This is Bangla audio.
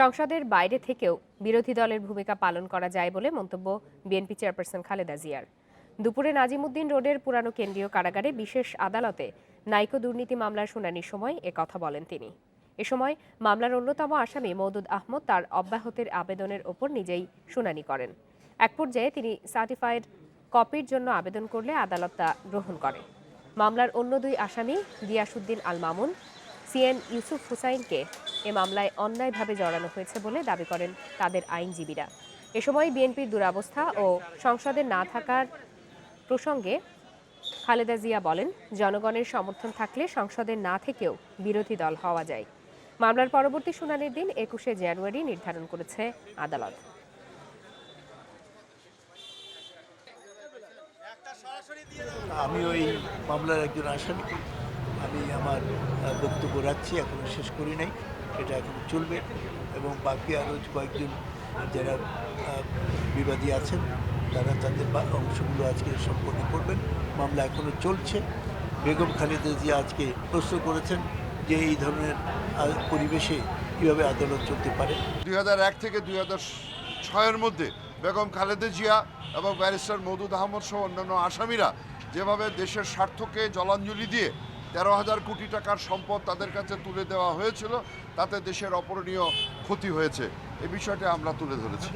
সংসদের বাইরে থেকেও বিরোধী দলের ভূমিকা পালন করা যায় বলে মন্তব্য বিএনপি চেয়ারপারসন খালেদা জিয়ার। দুপুরে নাজিমুদ্দিন রোডের পুরানো কেন্দ্রীয় কারাগারে বিশেষ আদালতে নাইকো দুর্নীতি মামলার শুনানির সময় এ কথা বলেন তিনি। এ সময় মামলার অন্যতম আসামি মৌদুদ আহমদ তার অব্যাহতের আবেদনের ওপর নিজেই শুনানি করেন। এক পর্যায়ে তিনি সার্টিফাইড কপির জন্য আবেদন করলে আদালত তা গ্রহণ করে। মামলার অন্য দুই আসামি গিয়াসুদ্দিন আল মামুন সিএন ইউসুফ হুসাইনকে এ মামলায় অন্যায়ভাবে জড়ানো হয়েছে বলে দাবি করেন তাদের আইনজীবীরা। এ সময় বিএনপির দুরবস্থা ও সংসদে না থাকার প্রসঙ্গে খালেদা জিয়া বলেন, জনগণের সমর্থন থাকলে সংসদে না থেকেও বিরোধী দল হওয়া যায়। মামলার পরবর্তী শুনানির দিন একুশে জানুয়ারি নির্ধারণ করেছে আদালত। আমি ওই মামলার একজন আসামি আমি আমার বক্তব্য রাখছি এখনও শেষ করি নাই, এটা এখন চলবে এবং বাকি আরও কয়েকজন যারা বিবাদী আছেন, তারা তাদের অংশগুলো আজকে সম্পন্ন করবেন। মামলা এখনও চলছে। বেগম খালেদা জিয়া আজকে প্রশ্ন করেছেন যে এই ধরনের পরিবেশে কীভাবে আদালত চলতে পারে। দুই হাজার এক থেকে দুই হাজার ছয়ের মধ্যে বেগম খালেদা জিয়া এবং ব্যারিস্টার মৌদুদ আহমদ সহ অন্যান্য আসামিরা যেভাবে দেশের স্বার্থকে জলাঞ্জলি দিয়ে তেরো হাজার কোটি টাকার সম্পদ তাদের কাছে তুলে দেওয়া হয়েছিল, তাতে দেশের অপরণীয় ক্ষতি হয়েছে। এ বিষয়টা আমরা তুলে ধরেছি।